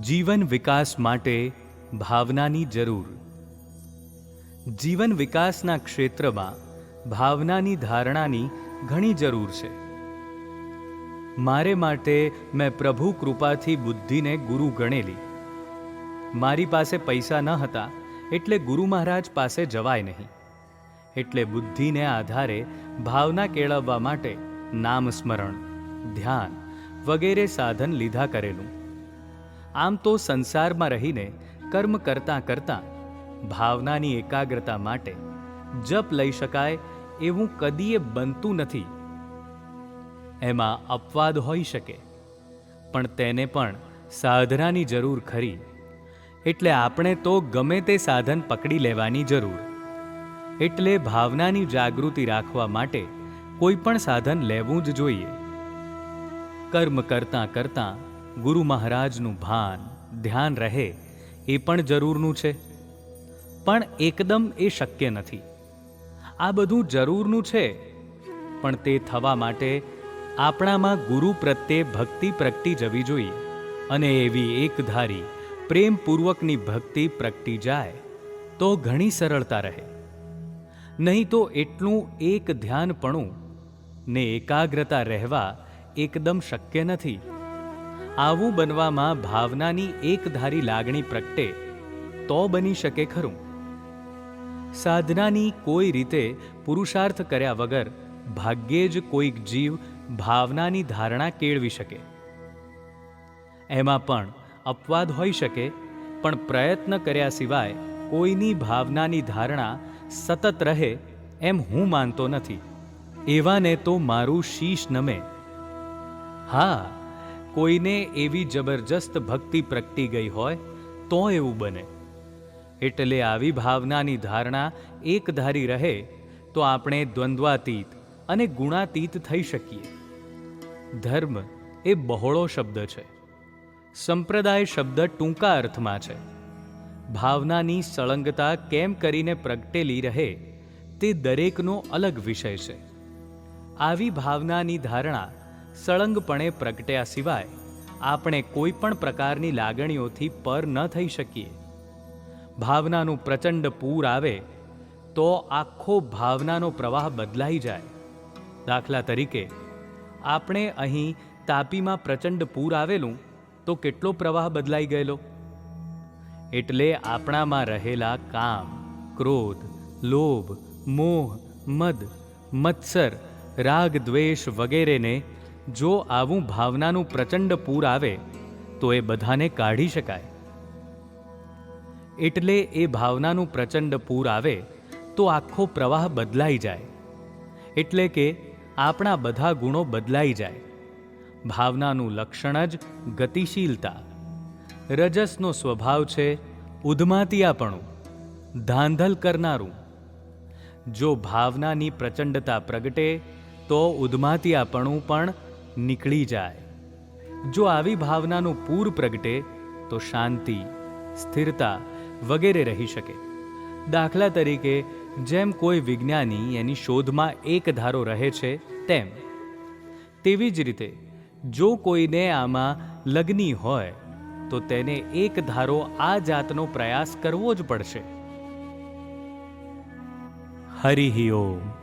જીવન વિકાસ માટે ભાવનાની જરૂર. જીવન વિકાસના ક્ષેત્રમાં ભાવનાની ધારણાની ઘણી જરૂર છે. મારે માટે મેં પ્રભુ કૃપાથી બુદ્ધિને ગુરુ ગણેલી. મારી પાસે પૈસા ન હતા, એટલે ગુરુ મહારાજ પાસે જવાય નહીં. એટલે બુદ્ધિને આધારે ભાવના કેળવવા માટે નામ સ્મરણ ધ્યાન વગેરે સાધન લીધા કરેલું. આમ તો સંસારમાં રહીને કર્મ કરતાં કરતાં ભાવનાની એકાગ્રતા માટે જપ લઈ શકાય એવું કદીએ બનતું નથી. એમાં અપવાદ હોઈ શકે, પણ તેને પણ સાધનાની જરૂર ખરી. એટલે આપણે તો ગમે તે સાધન પકડી લેવાની જરૂર. એટલે ભાવનાની જાગૃતિ રાખવા માટે કોઈ પણ સાધન લેવું જ જોઈએ. કર્મ કરતાં કરતાં ગુરુ મહારાજનું ભાન, ધ્યાન રહે, એ પણ જરૂરનું છે. પણ એકદમ એ શક્ય નથી. આ બધું જરૂરનું છે, પણ તે થવા માટે આપણામાં ગુરુ પ્રત્યે ભક્તિ પ્રગટી જવી જોઈએ અને એવી એકધારી, પ્રેમપૂર્વકની ભક્તિ પ્રગટી જાય, તો ઘણી સરળતા રહે. નહીં તો એટલું એક ધ્યાનપણું ને એકાગ્રતા રહેવા એકદમ શક્ય નથી. આવું બનવામાં ભાવનાની એકધારી લાગણી પ્રગટે, તો બની શકે ખરું. સાધનાની કોઈ રીતે પુરુષાર્થ કર્યા વગર ભાગ્યે જ કોઈક જીવ ભાવનાની ધારણા કેળવી શકે. એમાં પણ અપવાદ હોઈ શકે, પણ પ્રયત્ન કર્યા સિવાય કોઈની ભાવનાની ધારણા સતત રહે એમ હું માનતો નથી. એવાને તો મારું શીશ નમે. હા કોઈને એવી જબરજસ્ત ભક્તિ પ્રગટી ગઈ હોય, તો એવું બને. એટલે આવી ભાવનાની ધારણા એકધારી રહે, તો આપણે દ્વંદ્વાતીત અને ગુણાતીત થઈ શકીએ. ધર્મ એ બહોળો શબ્દ છે. સંપ્રદાય શબ્દ ટૂંકા અર્થમાં છે. ભાવનાની સળંગતા કેમ કરીને પ્રગટેલી રહે, તે દરેકનો અલગ વિષય છે. આવી ભાવનાની ધારણા સળંગપણે પ્રગટ્યા સિવાય આપણે કોઈ પણ પ્રકારની લાગણીઓથી પર ન થઈ શકીએ. ભાવનાનું પ્રચંડ પૂર આવે તો આખો ભાવનાનો પ્રવાહ બદલાઈ જાય. દાખલા તરીકે, આપણે અહીં તાપીમાં પ્રચંડ પૂર આવેલું તો કેટલો પ્રવાહ બદલાઈ ગયેલો? એટલે આપણામાં રહેલા કામ, ક્રોધ, લોભ, મોહ, મદ, મત્સર રાગ દ્વેષ વગેરેને જો આવું ભાવનાનું પ્રચંડ પૂર આવે, તો એ બધાને કાઢી શકાય. એટલે એ ભાવનાનું પ્રચંડ પૂર આવે, તો આખો પ્રવાહ બદલાઈ જાય. એટલે કે આપણા બધા ગુણો બદલાઈ જાય. ભાવનાનું લક્ષણ જ ગતિશીલતા. રજસનો સ્વભાવ છે ઉધમાતિયાપણું ધાંધલ કરનારું. જો ભાવનાની પ્રચંડતા પ્રગટે, તો ઉધમાતિયાપણું પણ નીકળી જાય. જો આવી ભાવનાનું પૂર પ્રગટે, તો શાંતિ, સ્થિરતા વગેરે રહી શકે. દાખલા તરીકે, જેમ કોઈ વિજ્ઞાની એની શોધમાં એક ધારો રહે છે, તેમ. તેવી જ રીતે, જો કોઈને આમાં લગ્ની હોય, તો તેને એક ધારો આ જાતનો પ્રયાસ કરવો જ પડશે. હરિ ઓમ.